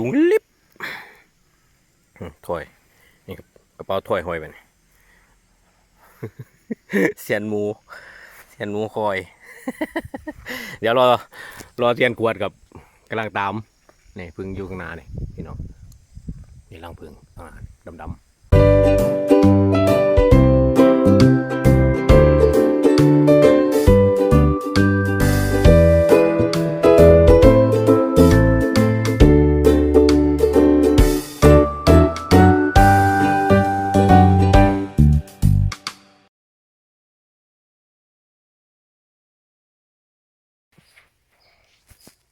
สูงลิบถ้วยนี่ครับกระเป๋าถ้วยห้อยไปนี่เสียนหมูเสียนหมูคอย เดี๋ยวรอรอเทียนกวดกับกำลังตามนี่พึ่งอยู่ข้างหน้านี่พี่น้องนี่รังพึ่งอ่าดำดำ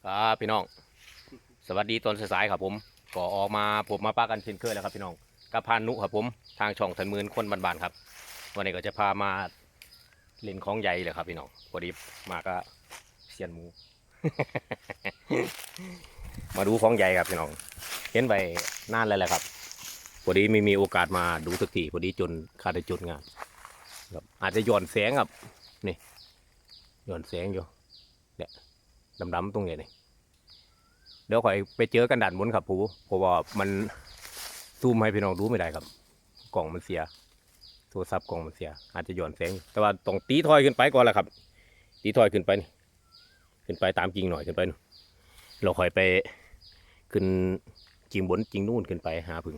ครับพี่น้อง สวัสดีตอนสายๆครับผมก็ออกมาผมมาป้ากันเช่นเคยแล้วครับพี่น้องกับพานุครับผมทางช่องทันมืนคนบานๆครับ วันนี้ก็จะพามาเล่นของใหญ่เลยครับพี่น้องพอดีมาก็เซียนหมู มาดูของใหญ่ครับพี่น้อง เห็นไปนานแล้วแหละครับพอดีไม่มีโอกาสมาดูสักทีพอดีจนขาดจุดงานครับอาจจะหย่อนแสงครับนี่หย่อนแสงอยู่เนี่ยดำๆตรงนี้นี่ เดี๋ยวค่อยไปเจอกันด่านบนครับผูเพราะว่ามันซูมให้พี่น้องดูไม่ได้ครับ กล่องมันเสียโทรศัพท์กล่องมันเสีย อาจจะหย่อนแสง แต่ว่าต้องตีถอยขึ้นไปก่อนละครับ ตีถอยขึ้นไปนี่ขึ้นไปตามกิ่งหน่อยขึ้นไปนู่นเราค่อยไปขึ้นกิ่งบนกิ่งนู่นขึ้นไปหาพึ่ง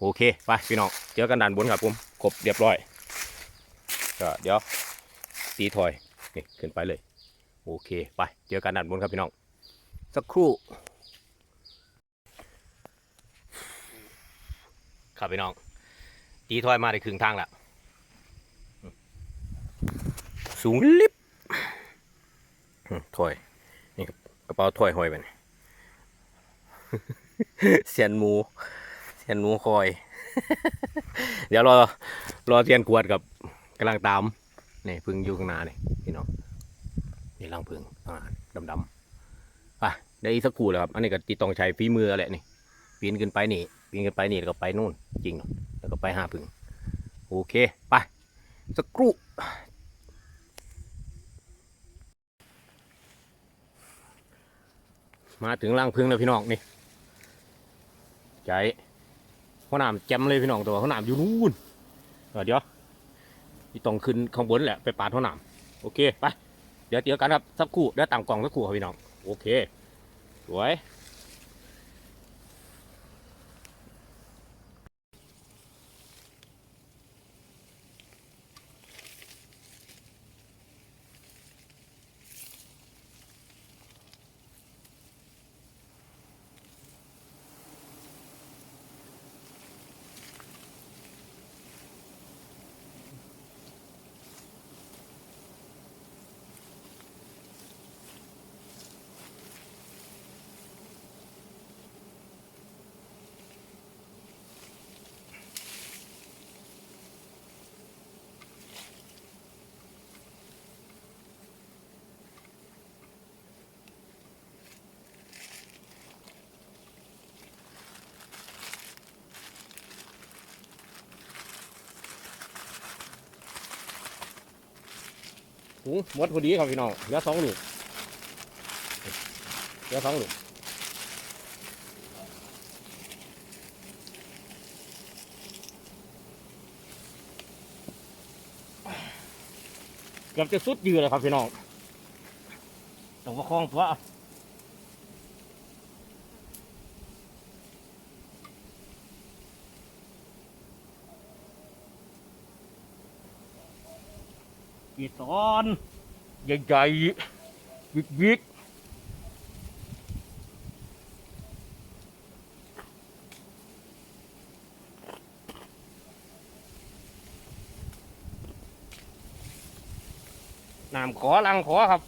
โอเคไปพี่น้องเจอกันด่านบนครับผมครบเรียบร้อยก็เดี๋ยวตีถอยนี่ขึ้นไปเลย โอเค ไปเจอกันด่านบนครับพี่น้อง สักครู่ ครับพี่น้อง ตีถอยมาได้ครึ่งทางแล้วสูงลิบถอยนี่กระเป๋าถอยห้อยไปนี่เสียนหมูเสียนหมูคอย เดี๋ยวรอรอเทียนกวดกับกำลังตามนี่พึ่งอยู่ข้างหน้านี่พี่น้องนี่รังพึ่งอ่าดำไปได้อีกสักครู่แล้วครับ อันนี้ก็ติต้องใช้ฝีมือแหละนี่ปีนขึ้นไปนี่ ปีนขึ้นไปนี่แล้วก็ไปนู่นจริง แล้วก็ไปหาพึ่งโอเคไปสักครู่มาถึงรังพึ่งแล้วพี่น้องนี่ใจหัวหนามแจมเลยพี่น้องตัวหัวหนามอยู่นู่นเดี๋ยวนี่ต้องขึ้นข้างบนแหละไปปาดหัวหนามโอเคไปเดี๋ยวเจอกันครับสักครู่เดี๋ยวตามกล่องสักครู่ครับพี่น้องโอเคสวย หูมดพอดีครับพี่น้องเหลือสองลูกเหลือสองลูกเกือบจะสุดยืนเลยครับพี่น้องต้องประคองตัว กีตอนใหญ่ๆบิ๊กๆน้ำขอลังขอครับ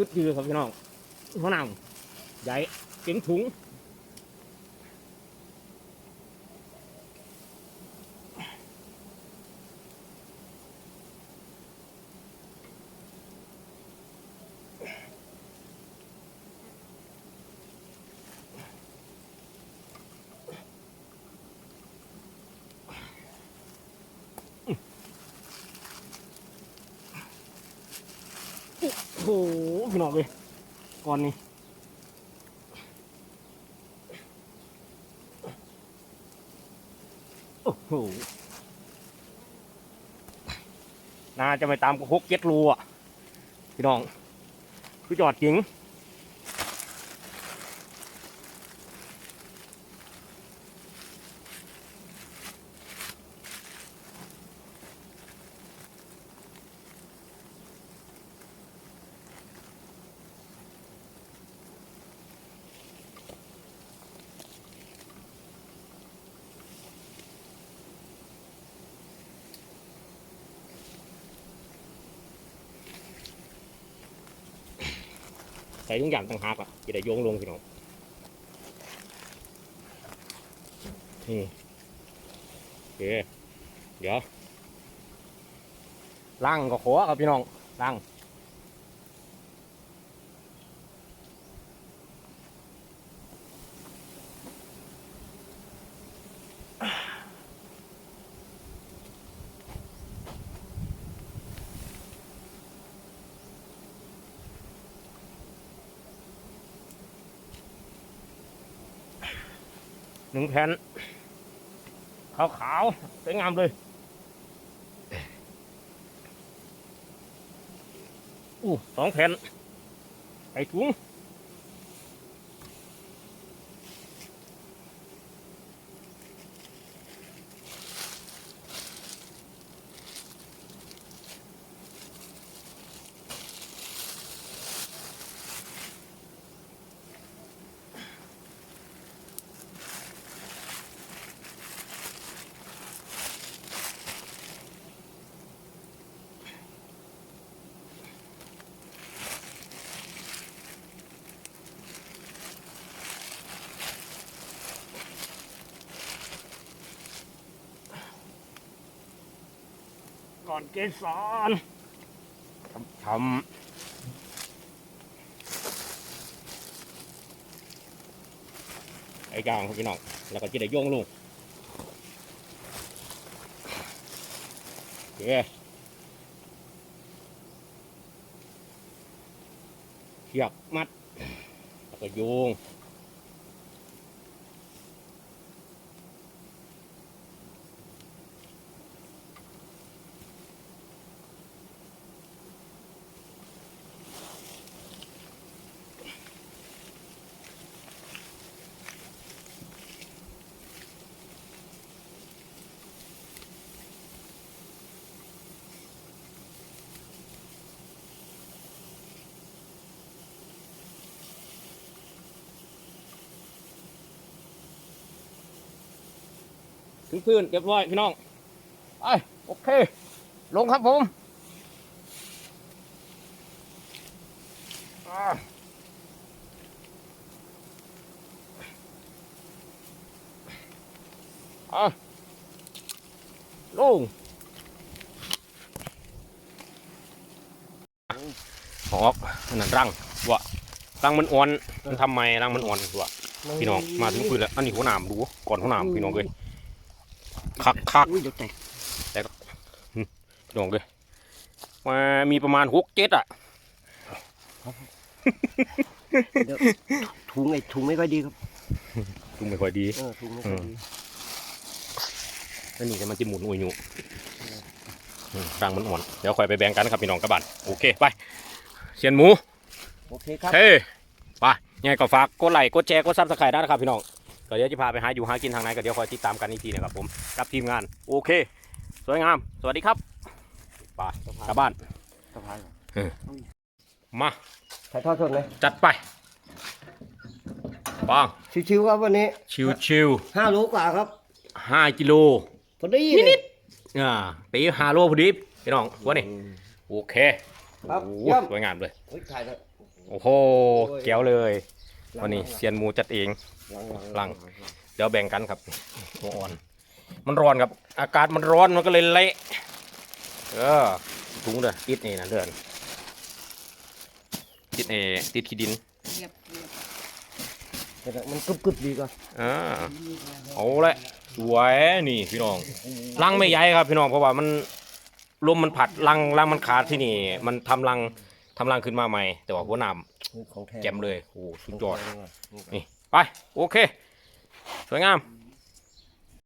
สุดยือครับพี่น้องหัวหนำใหญ่เก่งถุง โหพี่น้องเลยก่อนนี้โอ้โหน่าจะไม่ตามกับหกเจ็ดรูอะ พี่น้อง คือจอดจริง ส่ทุกอย่างต่างหากอะจะได้โยงลงพี่น้องนี่โอเคเดี๋ยวล่างก็ขอครับพี่น้องล่าง หนึ่งแผ่นขาวขาวๆสวยงามเลยอู้สองแผ่นใส่ถุง อนเกสรทำไอ้กลางพี่น้องแล้วก็จะได้โยงลงโอเคเชือกมัดแล้วก็โยง ถึงพื้นเรียบร้อยพี่น้องไปโอเค ลงครับผมอ่าอะลงออกนนั่นรังวะรังมันอ่อนมันทำไมรังมันอ่อนวะพี่น้องมาถึงพื้นแล้วอันนี้หัวหนามดูก่อนหัวหนามพี่น้องเลย คักคักอุ้ยเดี๋ยวแตกพี่น้องเลยมามีประมาณหกเจ็ดอะเดี๋ยวถุงไอ้ถุงไม่ค่อยดีครับดูไม่ค่อยดีเออถุงไม่ค่อยดีแล้วนี่แต่มันจะหมุนอุยหนูอืมรังมันอ่อนเดี๋ยวค่อยไปแบ่งกันครับพี่น้องกระบานโอเคไปเชียนหมูโอเคครับเฮ้ไปยังไงก็ฝากกดไลค์กดแชร์กดซับสไครต์ได้นะครับพี่น้อง ก็เดี๋ยวจะพาไปหาอยู่หากินทางไหนก็เดี๋ยวคอยติดตามกันอีกทีนะครับผมกับทีมงานโอเค สวยงาม สวัสดีครับไปกลับบ้านสะพานมาถ่ายทอดสดเลยจัดไปปังชิวๆครับวันนี้ ชิวชิวห้าโลกว่าครับๆห้ากิโลพอดีเลยอ่าตีฮาโลพอดีพี่น้องวะนี่โอเคครับโอ้เยี่ยมสวยงามเลยเฮ้ยถ่ายแล้วโอ้โหแก้วเลย วันนี้เซียนหมูจัดเองหลังเดี๋ยวแบ่งกันครับหัวอ่อน มันร้อนครับ อากาศมันร้อนมันก็เลยเละเออถุงเด้อติดนี่นะเดือนติดเอติดขี้ดินเดี๋ยวมันกรึบๆดีกว่าอ่าเอาละสวยนี่พี่น้องรังไม่ใหญ่ครับพี่น้องเพราะว่ามันลมมันผัดรังรังมันขาดที่นี่ มันทำรัง ทำรังขึ้นมาใหม่ แต่ว่าหัวหน้ของแท้ำแจ่มเลย โอ้โหสุดยอดนี่นี่ ไป โอเค สวยงาม